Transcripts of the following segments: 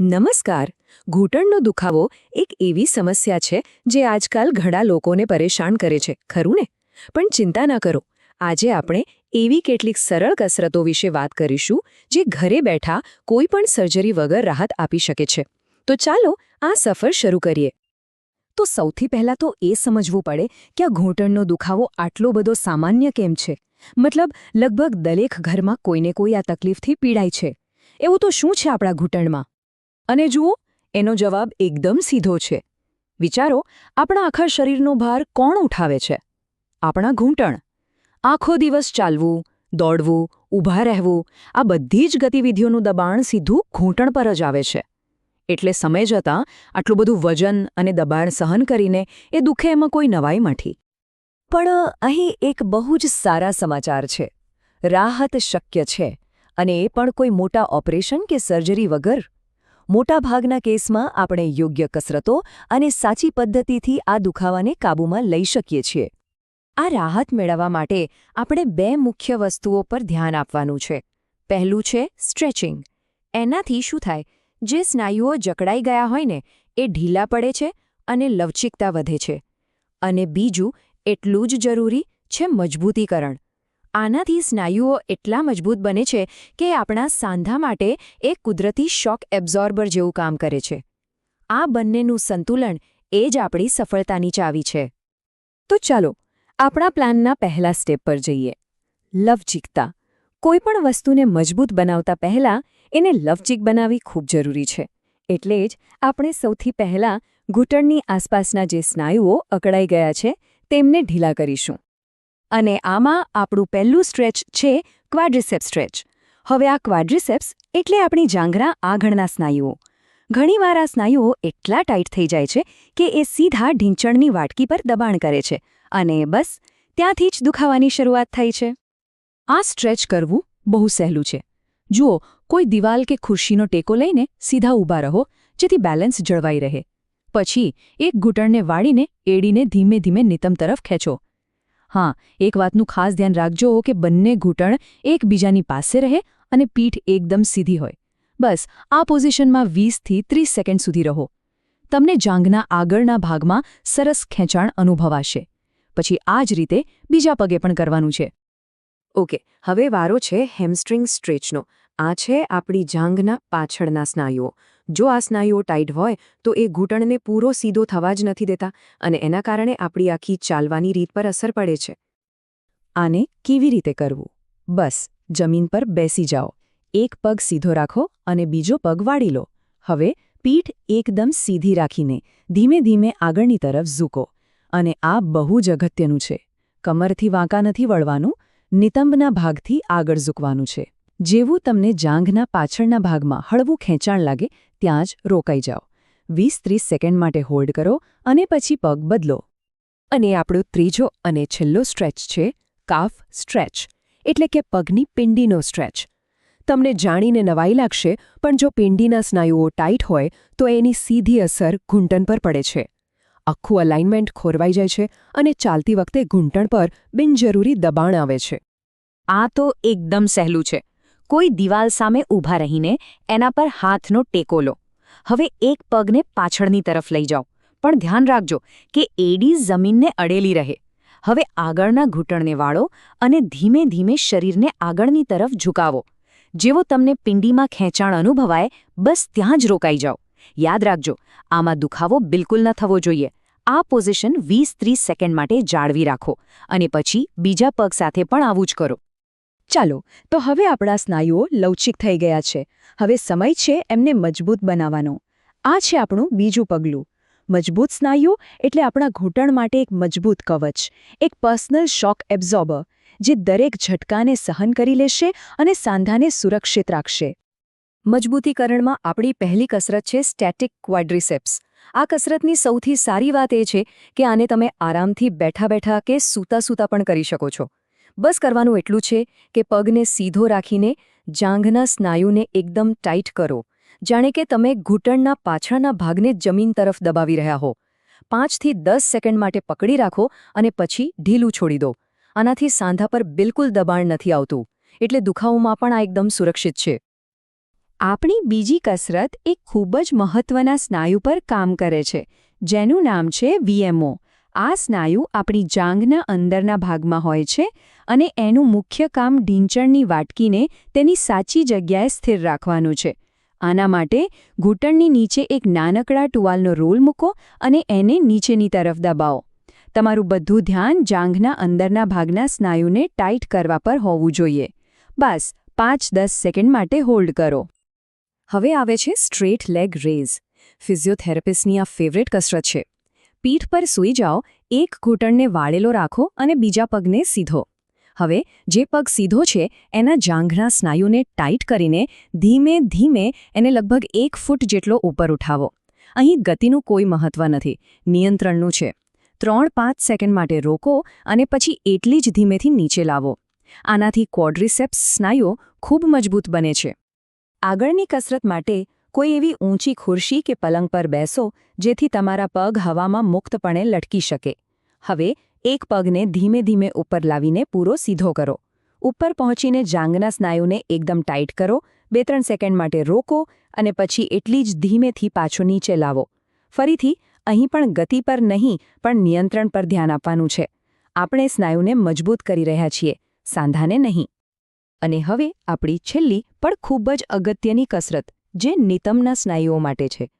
નમસ્કાર. ઘૂંટણનો દુખાવો એક એવી સમસ્યા છે જે આજકાલ ઘણા લોકોને પરેશાન કરે છે, ખરું ને? પણ ચિંતા ના કરો. આજે આપણે એવી કેટલીક સરળ કસરતો વિશે વાત કરીશું જે ઘરે બેઠા કોઈ પણ સર્જરી વગર રાહત આપી શકે છે. તો ચાલો આ સફર શરૂ કરીએ. તો સૌથી પહેલાં તો એ સમજવું પડે કે આ ઘૂંટણનો દુખાવો આટલો બધો સામાન્ય કેમ છે? મતલબ, લગભગ દરેક ઘરમાં કોઈને કોઈ આ તકલીફથી પીડાય છે. એવું તો શું છે આપણા ઘૂંટણમાં? અને જુઓ, એનો જવાબ એકદમ સીધો છે. વિચારો, આપણા આખા શરીરનો ભાર કોણ ઉઠાવે છે? આપણા ઘૂંટણ. આખો દિવસ ચાલવું, દોડવું, ઊભા રહેવું, આ બધી જ ગતિવિધિઓનું દબાણ સીધું ઘૂંટણ પર જ આવે છે. એટલે સમય જતાં આટલું બધું વજન અને દબાણ સહન કરીને એ દુઃખે એમાં કોઈ નવાઈ મઠી. પણ અહીં એક બહુ જ સારા સમાચાર છે. રાહત શક્ય છે. અને એ પણ કોઈ મોટા ઓપરેશન કે સર્જરી વગર? મોટાભાગના કેસમાં આપણે યોગ્ય કસરતો અને સાચી પદ્ધતિથી આ દુખાવાને કાબૂમાં લઈ શકીએ છીએ. આ રાહત મેળવવા માટે આપણે બે મુખ્ય વસ્તુઓ પર ધ્યાન આપવાનું છે. પહેલું છે સ્ટ્રેચિંગ. એનાથી શું થાય? જે સ્નાયુઓ જકડાઈ ગયા હોય ને, એ ઢીલા પડે છે અને લવચિકતા વધે છે. અને બીજું, એટલું જ જરૂરી છે મજબૂતીકરણ. આનાથી સ્નાયુઓ એટલા મજબૂત બને છે કે આપણા સાંધા માટે એક કુદરતી શોક એબ્ઝોર્બર જેવું કામ કરે છે. આ બંનેનું સંતુલન એ જ આપણી સફળતાની ચાવી છે. તો ચાલો, આપણા પ્લાનના પહેલા સ્ટેપ પર જઈએ. લવચિકતા. કોઈપણ વસ્તુને મજબૂત બનાવતા પહેલાં એને લવચિક બનાવવી ખૂબ જરૂરી છે. એટલે જ આપણે સૌથી પહેલાં ઘૂંટણની આસપાસના જે સ્નાયુઓ અકળાઈ ગયા છે તેમને ઢીલા કરીશું. અને આમાં આપણું પહેલું સ્ટ્રેચ છે ક્વાડ્રિસેપ સ્ટ્રેચ. હવે આ ક્વાડ્રિસેપ્સ એટલે આપણી જાંઘરા આગળના સ્નાયુઓ. ઘણીવાર આ સ્નાયુઓ એટલા ટાઈટ થઈ જાય છે કે એ સીધા ઢીંચણની વાટકી પર દબાણ કરે છે અને બસ ત્યાંથી જ દુખાવાની શરૂઆત થઈ છે. આ સ્ટ્રેચ કરવું બહુ સહેલું છે. જુઓ, કોઈ દિવાલ કે ખુરશીનો ટેકો લઈને સીધા ઊભા રહો, જેથી બેલેન્સ જળવાઈ રહે. પછી એક ઘૂંટણને વાળીને એડીને ધીમે ધીમે નિતમ તરફ ખેંચો. હા, એક વાતનું ખાસ ધ્યાન રાખજો કે બંને ઘૂંટણ એકબીજાની પાસે રહે અને પીઠ એકદમ સીધી હોય. બસ, આ પોઝિશનમાં વીસથી ત્રીસ સેકન્ડ સુધી રહો. તમને જાંઘના આગળના ભાગમાં સરસ ખેંચાણ અનુભવાશે. પછી આ જ રીતે બીજા પગે પણ કરવાનું છે. ઓકે, હવે વારો છે હેમસ્ટ્રિંગ સ્ટ્રેચનો. આ છે આપણી જાંઘના પાછળના સ્નાયુઓ. જો આ સ્નાયુઓ ટાઈટ હોય, તો એ ઘૂંટણને પૂરો સીધો થવા જ નથી દેતા અને એના કારણે આપણી આખી ચાલવાની રીત પર અસર પડે છે. આને કેવી રીતે કરવું? બસ, જમીન પર બેસી જાઓ. એક પગ સીધો રાખો અને બીજો પગ વાળી લો. હવે પીઠ એકદમ સીધી રાખીને ધીમે ધીમે આગળની તરફ ઝૂકો. અને આ બહુ જ અગત્યનું છે. કમરથી વાંકા નથી વળવાનું, નિતંબના ભાગથી આગળ ઝૂકવાનું છે. જેવું તમને જાંઘના પાછળના ભાગમાં હળવું ખેંચાણ લાગે ત્યાં જ રોકાઈ જાઓ. વીસ ત્રીસ સેકન્ડ માટે હોલ્ડ કરો અને પછી પગ બદલો. અને આપણો ત્રીજો અને છેલ્લો સ્ટ્રેચ છે કાફ સ્ટ્રેચ, એટલે કે પગની પિંડીનો સ્ટ્રેચ. તમને જાણીને નવાઈ લાગશે, પણ જો પિંડીના સ્નાયુઓ ટાઈટ હોય, તો એની સીધી અસર ઘૂંટણ પર પડે છે. આખું અલાઇનમેન્ટ ખોરવાઈ જાય છે અને ચાલતી વખતે ઘૂંટણ પર બિનજરૂરી દબાણ આવે છે. આ તો એકદમ સહેલું છે. કોઈ દિવાલ સામે ઊભા રહીને એના પર હાથનો ટેકો લો. હવે એક પગને પાછળની તરફ લઈ જાઓ. પણ ધ્યાન રાખજો કે એડી જમીનને અડેલી રહે. હવે આગળના ઘૂંટણને વાળો અને ધીમે ધીમે શરીરને આગળની તરફ ઝુકાવો. જેવો તમને પિંડીમાં ખેંચાણ અનુભવાય, બસ ત્યાં જ રોકાઈ જાઓ. યાદ રાખજો, આમાં દુખાવો બિલકુલ ન થવો જોઈએ. આ પોઝિશન વીસ ત્રીસ સેકન્ડ માટે જાળવી રાખો અને પછી બીજા પગ સાથે પણ આવું જ કરો. ચાલો, તો હવે આપણા સ્નાયુઓ લવચિક થઈ ગયા છે. હવે સમય છે એમને મજબૂત બનાવવાનો. આ છે આપણું બીજું પગલું. મજબૂત સ્નાયુઓ એટલે આપણા ઘૂંટણ માટે એક મજબૂત કવચ, એક પર્સનલ શોક એબ્ઝોર્બર જે દરેક ઝટકાને સહન કરી લેશે અને સાંધાને સુરક્ષિત રાખશે. મજબૂતીકરણમાં આપણી પહેલી કસરત છે સ્ટેટિક ક્વાડ્રિસેપ્સ. આ કસરતની સૌથી સારી વાત એ છે કે આને તમે આરામથી બેઠા બેઠા કે સૂતા સૂતા પણ કરી શકો છો. બસ કરવાનું એટલું છે કે પગને સીધો રાખીને જાંઘના સ્નાયુને એકદમ ટાઈટ કરો. જાણે કે તમે ઘૂંટણના પાછળના ભાગને જમીન તરફ દબાવી રહ્યા હો. પાંચથી દસ સેકન્ડ માટે પકડી રાખો અને પછી ઢીલું છોડી દો. આનાથી સાંધા પર બિલકુલ દબાણ નથી આવતું, એટલે દુખાવોમાં પણ આ એકદમ સુરક્ષિત છે. આપણી બીજી કસરત એક ખૂબ જ મહત્વના સ્નાયુ પર કામ કરે છે, જેનું નામ છે વીએમઓ. આ સ્નાયુ આપણી જાંઘના અંદરના ભાગમાં હોય છે અને એનું મુખ્ય કામ ઢીંચણની વાટકીને તેની સાચી જગ્યાએ સ્થિર રાખવાનું છે. આના માટે ઘૂંટણની નીચે એક નાનકડા ટુવાલનો રોલ મૂકો અને એને નીચેની તરફ દબાવો. તમારું બધું ધ્યાન જાંઘના અંદરના ભાગના સ્નાયુને ટાઈટ કરવા પર હોવું જોઈએ. બસ, પાંચ દસ સેકન્ડ માટે હોલ્ડ કરો. હવે આવે છે સ્ટ્રેટ લેગ રેઝ. ફિઝિયોથેરાપિસ્ટની આ ફેવરેટ કસરત છે. પીઠ પર સૂઈ જાઓ, એક ઘૂંટણને વાળેલો રાખો અને બીજા પગને સીધો. હવે, જે પગ સીધો છે, એના જાંઘના સ્નાયુને ટાઈટ કરીને ધીમે ધીમે એને લગભગ એક ફૂટ જેટલો ઉપર ઉઠાવો. અહીં ગતિનું કોઈ મહત્વ નથી, નિયંત્રણનું છે. ત્રણ પાંચ સેકન્ડ માટે રોકો અને પછી એટલી જ ધીમેથી નીચે લાવો. આનાથી ક્વોડ્રિસેપ્સ સ્નાયુઓ ખૂબ મજબૂત બને છે. આગળની કસરત માટે કોઈ એવી ઊંચી ખુરશી કે પલંગ પર બેસો, જેથી તમારા પગ હવામાં મુક્તપણે લટકી શકે. હવે, એક પગને ધીમે ધીમે ઉપર લાવીને પૂરો સીધો કરો. ઉપર પહોંચીને જાંગના સ્નાયુને એકદમ ટાઈટ કરો બે ત્રણ સેકન્ડ માટે રોકો અને પછી એટલી જ ધીમેથી પાછો નીચે લાવો. ફરીથી, અહીં પણ ગતિ પર નહીં, પણ નિયંત્રણ પર ધ્યાન આપવાનું છે. આપણે સ્નાયુને મજબૂત કરી રહ્યા છીએ, સાંધાને નહીં. અને હવે આપણી છેલ્લી, પણ ખૂબ જ અગત્યની કસરત. જે નિતમના સ્નાયુઓ માટે છે.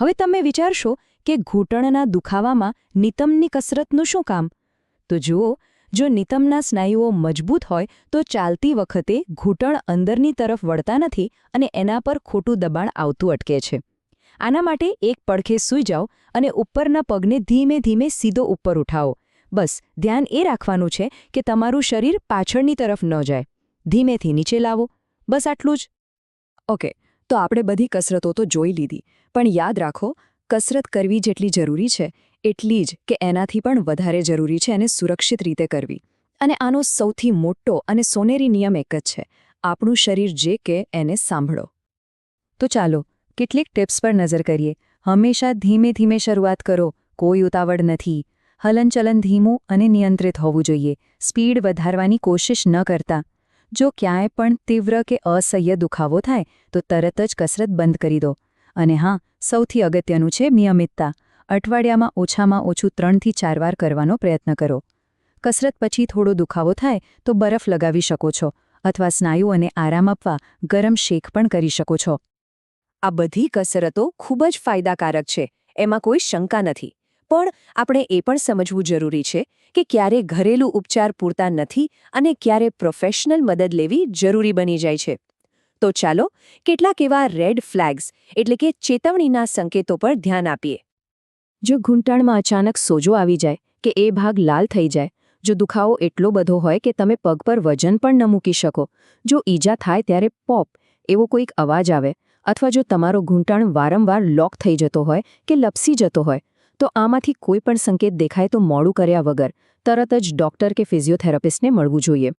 હવે તમે વિચારશો કે ઘૂંટણના દુખાવામાં નિતમની કસરતનું શું કામ? તો જુઓ, જો નિતમના સ્નાયુઓ મજબૂત હોય, તો ચાલતી વખતે ઘૂંટણ અંદરની તરફ વળતા નથી અને એના પર ખોટું દબાણ આવતું અટકે છે. આના માટે એક પડખે સૂઈ જાઓ અને ઉપરના પગને ધીમે ધીમે સીધો ઉપર ઉઠાવો. બસ, ધ્યાન એ રાખવાનું છે કે તમારું શરીર પાછળની તરફ ન જાય. ધીમેથી નીચે લાવો. બસ આટલું જ. ઓકે તો આપણે બધી કસરતો તો જોઈ લીધી. પણ યાદ રાખો, કસરત કરવી જેટલી જરૂરી છે, એટલી જ કે એનાથી પણ વધારે જરૂરી છે એને સુરક્ષિત રીતે કરવી. અને આનો સૌથી મોટો અને સોનેરી નિયમ એક જ છે, આપણું શરીર જે કે એને સાંભળો. તો ચાલો, કેટલીક ટિપ્સ પર નજર કરીએ. હંમેશા ધીમે ધીમે શરૂઆત કરો, કોઈ ઉતાવળ નથી. હલનચલન ધીમું અને નિયંત્રિત હોવું જોઈએ. સ્પીડ વધારવાની કોશિશ ન કરતા. જો ક્યાંય પણ તીવ્ર કે અસહ્ય દુખાવો થાય, તો તરત જ કસરત બંધ કરી દો. અને હા, સૌથી અગત્યનું છે નિયમિતતા. અઠવાડિયામાં ઓછામાં ઓછું ત્રણથી ચાર વાર કરવાનો પ્રયત્ન કરો. કસરત પછી થોડો દુખાવો થાય, તો બરફ લગાવી શકો છો, અથવા સ્નાયુઓને આરામ આપવા ગરમ શેક પણ કરી શકો છો. આ બધી કસરતો ખૂબ જ ફાયદાકારક છે, એમાં કોઈ શંકા નથી. પણ આપણે એ પણ સમજવું જરૂરી છે કે ક્યારે ઘરેલું ઉપચાર પૂરતા નથી અને ક્યારે પ્રોફેશનલ મદદ લેવી જરૂરી બની જાય છે. તો ચાલો કેટલાક એવા રેડ ફ્લેગ્સ એટલે કે ચેતવણીના સંકેતો પર ધ્યાન આપીએ. જો ઘૂંટણમાં અચાનક સોજો આવી જાય કે એ ભાગ લાલ થઈ જાય, જો દુખાવો એટલો બધો હોય કે તમે પગ પર વજન પણ ન મૂકી શકો, જો ઈજા થાય ત્યારે પોપ એવો કોઈક અવાજ આવે અથવા જો તમારો ઘૂંટણ વારંવાર લોક થઈ જતો હોય કે લપસી જતો હોય તો આમાંથી કોઈ પણ સંકેત દેખાય તો મોડું કર્યા વગર તરત જ ડોક્ટર કે ફિઝિયોથેરાપિસ્ટને મળવું જોઈએ.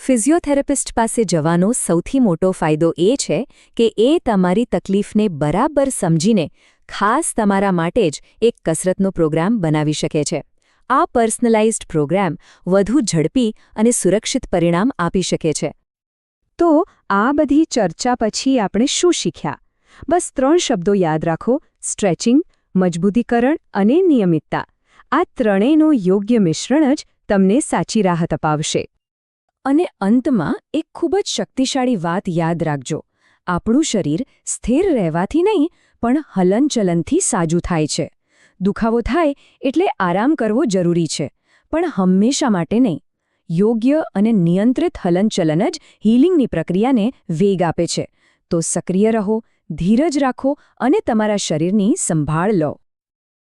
ફિઝિયોથેરાપિસ્ટ પાસે જવાનો સૌથી મોટો ફાયદો એ છે કે એ તમારી તકલીફને બરાબર સમજીને ખાસ તમારા માટે જ એક કસરતનો પ્રોગ્રામ બનાવી શકે છે. આ પર્સનલાઇઝ્ડ પ્રોગ્રામ વધુ ઝડપી અને સુરક્ષિત પરિણામ આપી શકે છે. તો આ બધી ચર્ચા પછી આપણે શું શીખ્યા? બસ ત્રણ શબ્દો યાદ રાખો. સ્ટ્રેચિંગ મજબૂતીકરણ અને નિયમિતતા. આ ત્રણેયનું યોગ્ય મિશ્રણ જ તમને સાચી રાહત અપાવશે. અને અંતમાં એક ખૂબ જ શક્તિશાળી વાત યાદ રાખજો. આપણું શરીર સ્થિર રહેવાથી નહીં, પણ હલનચલનથી સાજું થાય છે. દુખાવો થાય એટલે આરામ કરવો જરૂરી છે, પણ હંમેશા માટે નહીં. યોગ્ય અને નિયંત્રિત હલનચલન જ હીલિંગની પ્રક્રિયાને વેગ આપે છે. તો સક્રિય રહો ધીરજ રાખો અને તમારા શરીરની સંભાળ લો.